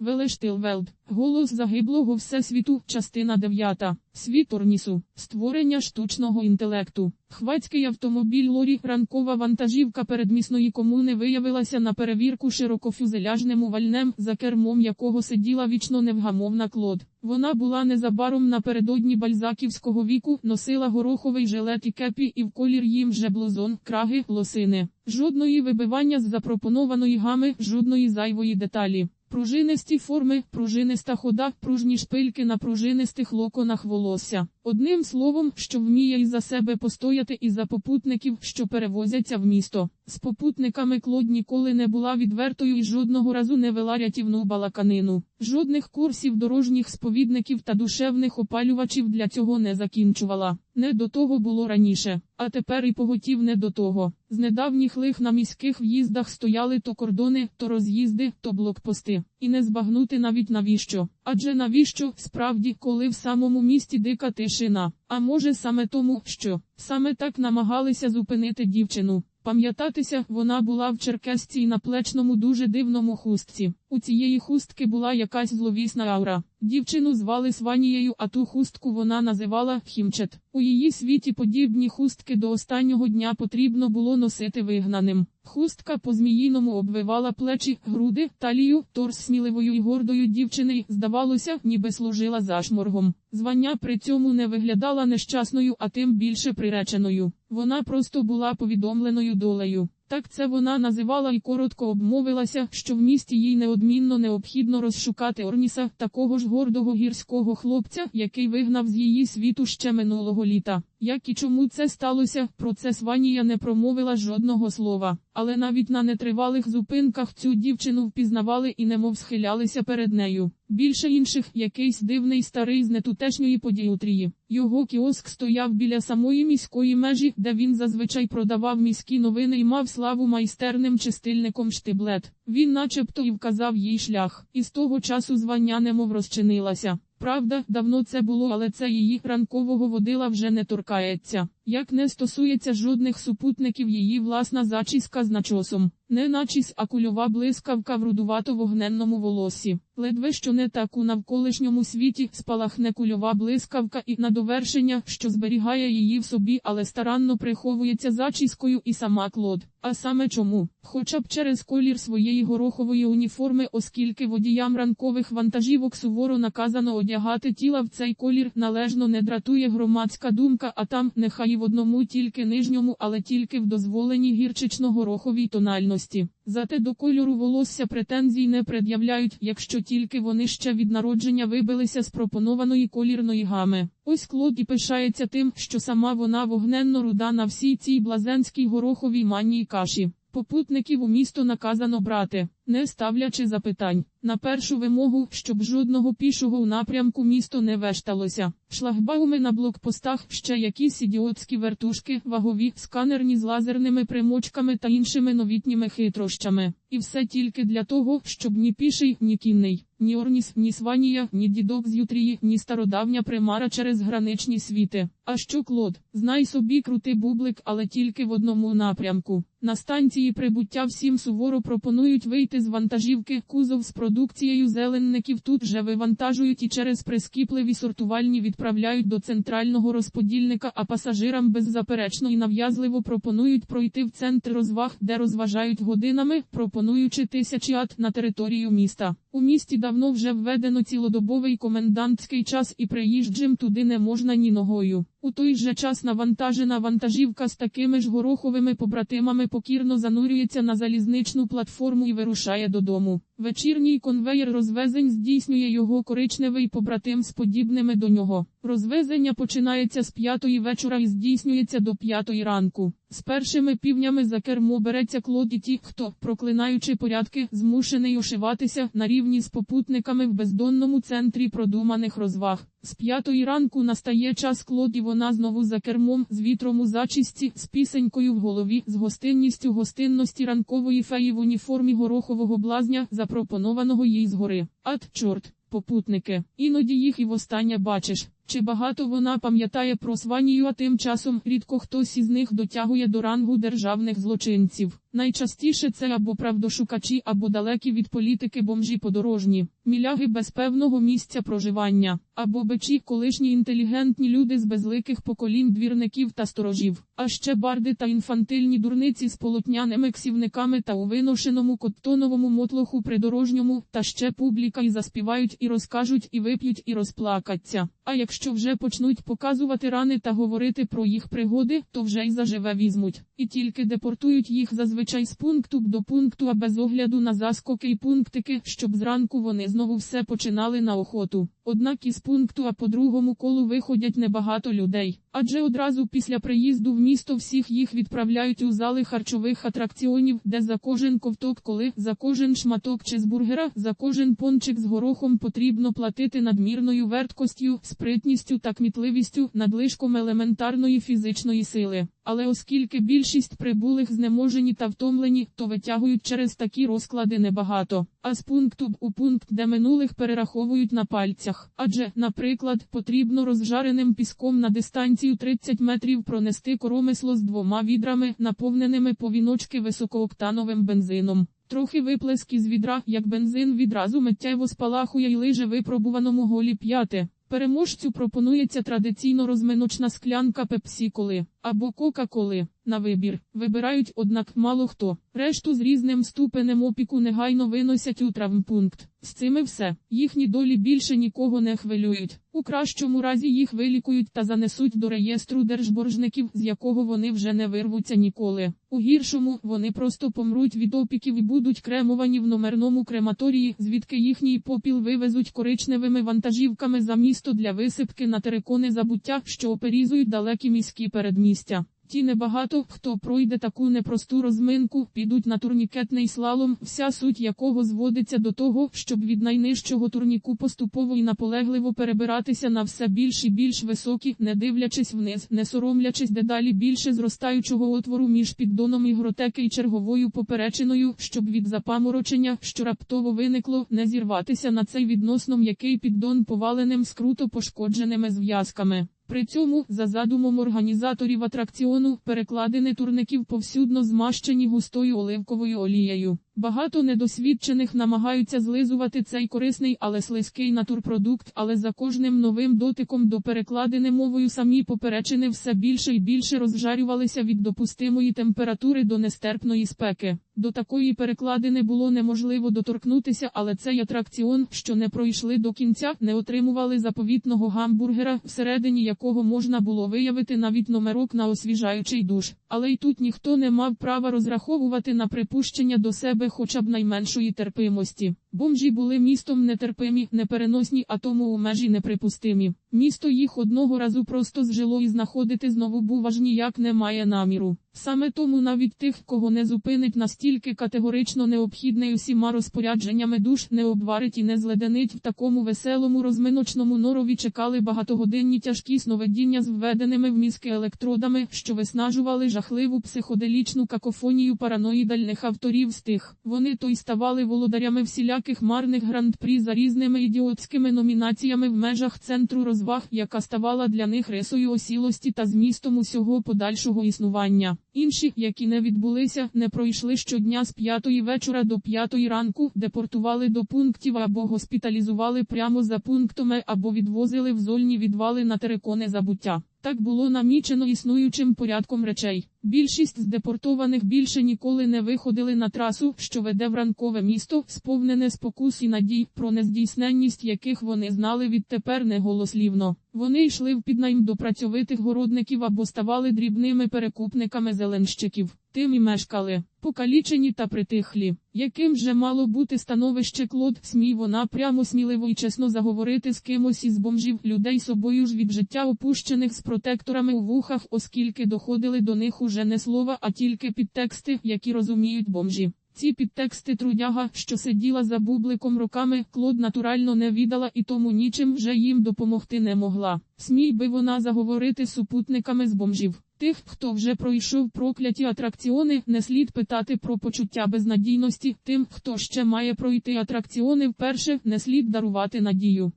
Велештилвелд. Голос загиблого Всесвіту, частина 9. Світ Орнісу. Створення штучного інтелекту. Хвацький автомобіль Лорі, ранкова вантажівка передмісної комуни виявилася на перевірку широкофюзеляжним увальнем, за кермом якого сиділа вічно невгамовна Клод. Вона була незабаром напередодні бальзаківського віку, носила гороховий жилет і кепі і в колір їм же блузон, краги, лосини. Жодної вибивання з запропонованої гами, жодної зайвої деталі. Пружинисті форми, пружиниста хода, пружні шпильки на пружинистих локонах волосся. Одним словом, що вміє і за себе постояти і за попутників, що перевозяться в місто. З попутниками Клод ніколи не була відвертою і жодного разу не вела рятівну балаканину. Жодних курсів дорожніх сповідників та душевних опалювачів для цього не закінчувала. Не до того було раніше, а тепер і поготів не до того. З недавніх лих на міських в'їздах стояли то кордони, то роз'їзди, то блокпости. І не збагнути навіть навіщо. Адже навіщо, справді, коли в самому місті дика тишина. А може саме тому, що саме так намагалися зупинити дівчину. Пам'ятатися, вона була в черкесці і на плечному дуже дивному хустці. У цієї хустки була якась зловісна аура. Дівчину звали Сванією, а ту хустку вона називала Хімчет. У її світі подібні хустки до останнього дня потрібно було носити вигнаним. Хустка по зміїному обвивала плечі, груди, талію, торс сміливою і гордою дівчини, здавалося, ніби служила зашморгом. Звання при цьому не виглядала нещасною, а тим більше приреченою. Вона просто була повідомленою долею. Так це вона називала і коротко обмовилася, що в місті їй неодмінно необхідно розшукати Орніса, такого ж гордого гірського хлопця, який вигнав з її світу ще минулого літа. Як і чому це сталося, про це Сванія не промовила жодного слова. Але навіть на нетривалих зупинках цю дівчину впізнавали і немов схилялися перед нею. Більше інших, якийсь дивний старий з нетутешньої подіутрії. Його кіоск стояв біля самої міської межі, де він зазвичай продавав міські новини і мав славу майстерним чистильником штиблет. Він начебто і вказав їй шлях, і з того часу звання немов розчинилася. Правда, давно це було, але це її ранкового водила вже не торкається. Як не стосується жодних супутників її власна зачіска з начосом, не начіс, а кульова блискавка в рудувато-вогненному волосі. Ледве що не так у навколишньому світі спалахне кульова блискавка і на довершення, що зберігає її в собі, але старанно приховується зачіскою і сама Клод. А саме чому? Хоча б через колір своєї горохової уніформи, оскільки водіям ранкових вантажівок суворо наказано одягати тіла в цей колір, належно не дратує громадська думка, а там нехай в одному тільки нижньому, але тільки в дозволеній гірчично-гороховій тональності. Зате до кольору волосся претензій не пред'являють, якщо тільки вони ще від народження вибилися з пропонованої колірної гами. Ось Клод і пишається тим, що сама вона вогненно руда на всій цій блазенській гороховій манній каші. Попутників у місто наказано брати, не ставлячи запитань. На першу вимогу, щоб жодного пішого у напрямку місто не вешталося. Шлагбауми на блокпостах, ще якісь ідіотські вертушки, вагові, сканерні з лазерними примочками та іншими новітніми хитрощами. І все тільки для того, щоб ні піший, ні кінний, ні Орніс, ні Сванія, ні дідок з Ютрії, ні стародавня примара через граничні світи. А що Клод? Знай собі крути бублик, але тільки в одному напрямку. На станції прибуття всім суворо пропонують вийти з вантажівки, кузов з продукцією зеленників тут же вивантажують і через прискіпливі сортувальні відправляють до центрального розподільника, а пасажирам беззаперечно і нав'язливо пропонують пройти в центр розваг, де розважають годинами, пропонуючи тисячі ат на територію міста. У місті давно вже введено цілодобовий комендантський час і приїжджим туди не можна ні ногою. У той же час навантажена вантажівка з такими ж гороховими побратимами покірно занурюється на залізничну платформу і вирушає додому. Вечірній конвеєр розвезень здійснює його коричневий побратим з подібними до нього. Розвезення починається з п'ятої вечора і здійснюється до п'ятої ранку. З першими півнями за кермо береться клоді ті, хто, проклинаючи порядки, змушений ошиватися на рівні з попутниками в бездонному центрі продуманих розваг. З п'ятої ранку настає час клоді вона знову за кермом, з вітром у зачісті, з пісенькою в голові, з гостинністю гостинності ранкової феї в уніформі горохового блазня, запропонованого їй згори. Ат, чорт, попутники, іноді їх і востаннє бачиш. Чи багато вона пам'ятає про Сванію, а тим часом рідко хтось із них дотягує до рангу державних злочинців. Найчастіше це або правдошукачі, або далекі від політики бомжі подорожні, міляги без певного місця проживання, або бичі, колишні інтелігентні люди з безликих поколінь двірників та сторожів, а ще барди та інфантильні дурниці з полотняними ксівниками та у виношеному коттоновому мотлоху придорожньому, та ще публіка і заспівають, і розкажуть, і вип'ють, і розплакаться. А якщо вже почнуть показувати рани та говорити про їх пригоди, то вже й заживе візьмуть, і тільки депортують їх зазвичай з пункту б до пункту, а без огляду на заскоки й пунктики, щоб зранку вони знову все починали на охоту. Однак із пункту, а по другому колу виходять небагато людей. Адже одразу після приїзду в місто всіх їх відправляють у зали харчових атракціонів, де за кожен ковток, коли за кожен шматок чизбургера, за кожен пончик з горохом потрібно платити надмірною верткостю, спритністю та кмітливістю, надлишком елементарної фізичної сили. Але оскільки більшість прибулих знеможені та втомлені, то витягують через такі розклади небагато. А з пункту б у пункт, де минулих перераховують на пальцях. Адже, наприклад, потрібно розжареним піском на дистанцію 30 метрів пронести коромисло з двома відрами, наповненими по віночки високооктановим бензином. Трохи виплеск із відра, як бензин відразу миттєво спалахує й лиже випробуваному голі п'яти. Переможцю пропонується традиційно розминочна склянка пепсі-коли або кока-коли. На вибір вибирають, однак мало хто. Решту з різним ступенем опіку негайно виносять у травмпункт. З цими все. Їхні долі більше нікого не хвилюють. У кращому разі їх вилікують та занесуть до реєстру держборжників, з якого вони вже не вирвуться ніколи. У гіршому вони просто помруть від опіків і будуть кремовані в номерному крематорії, звідки їхній попіл вивезуть коричневими вантажівками за місто для висипки на терикони забуття, що оперізують далекі міські передмістя. Ті небагато, хто пройде таку непросту розминку, підуть на турнікетний слалом, вся суть якого зводиться до того, щоб від найнижчого турніку поступово і наполегливо перебиратися на все більш і більш високі, не дивлячись вниз, не соромлячись дедалі більше зростаючого отвору між піддоном ігротеки і черговою поперечиною, щоб від запаморочення, що раптово виникло, не зірватися на цей відносно м'який піддон поваленим скруто пошкодженими зв'язками. При цьому, за задумом організаторів атракціону, перекладини турників повсюдно змащені густою оливковою олією. Багато недосвідчених намагаються злизувати цей корисний, але слизький натурпродукт, але за кожним новим дотиком до перекладини мовою самі поперечини все більше і більше розжарювалися від допустимої температури до нестерпної спеки. До такої перекладини було неможливо доторкнутися, але цей атракціон, що не пройшли до кінця, не отримували заповітного гамбургера, всередині якого можна було виявити навіть номерок на освіжаючий душ. Але й тут ніхто не мав права розраховувати на припущення до себе хоча б найменшої терпимості. Бомжі були містом нетерпимі, непереносні, а тому у межі неприпустимі. Місто їх одного разу просто зжило і знаходити знову був аж ніяк не має наміру. Саме тому навіть тих, кого не зупинить настільки категорично необхідне усіма розпорядженнями душ, не обварить і не зледенить в такому веселому розминочному норові чекали багатогодинні тяжкі сновидіння з введеними в мізки електродами, що виснажували жахливу психоделічну какофонію параноїдальних авторів з тих. Вони то й ставали володарями всіляких марних гран-прі за різними ідіотськими номінаціями в межах центру розваг, яка ставала для них рисою осілості та змістом усього подальшого існування. Інші, які не відбулися, не пройшли щодня з п'ятої вечора до п'ятої ранку, депортували до пунктів або госпіталізували прямо за пунктами, або відвозили в зольні відвали на терикони забуття. Так було намічено існуючим порядком речей. Більшість з депортованих більше ніколи не виходили на трасу, що веде в ранкове місто, сповнене спокус і надій, про нездійсненність яких вони знали відтепер неголослівно. Вони йшли в піднайм до працьовитих городників або ставали дрібними перекупниками зеленщиків. Тим і мешкали, покалічені та притихлі. Яким же мало бути становище Клод, смій вона прямо сміливо і чесно заговорити з кимось із бомжів, людей собою ж від життя опущених з протекторами у вухах, оскільки доходили до них уже не слова, а тільки підтексти, які розуміють бомжі. Ці підтексти трудяга, що сиділа за бубликом роками, Клод натурально не віддала і тому нічим вже їм допомогти не могла. Смій би вона заговорити супутниками з бомжів. Тих, хто вже пройшов прокляті атракціони, не слід питати про почуття безнадійності. Тим, хто ще має пройти атракціони вперше, не слід дарувати надію.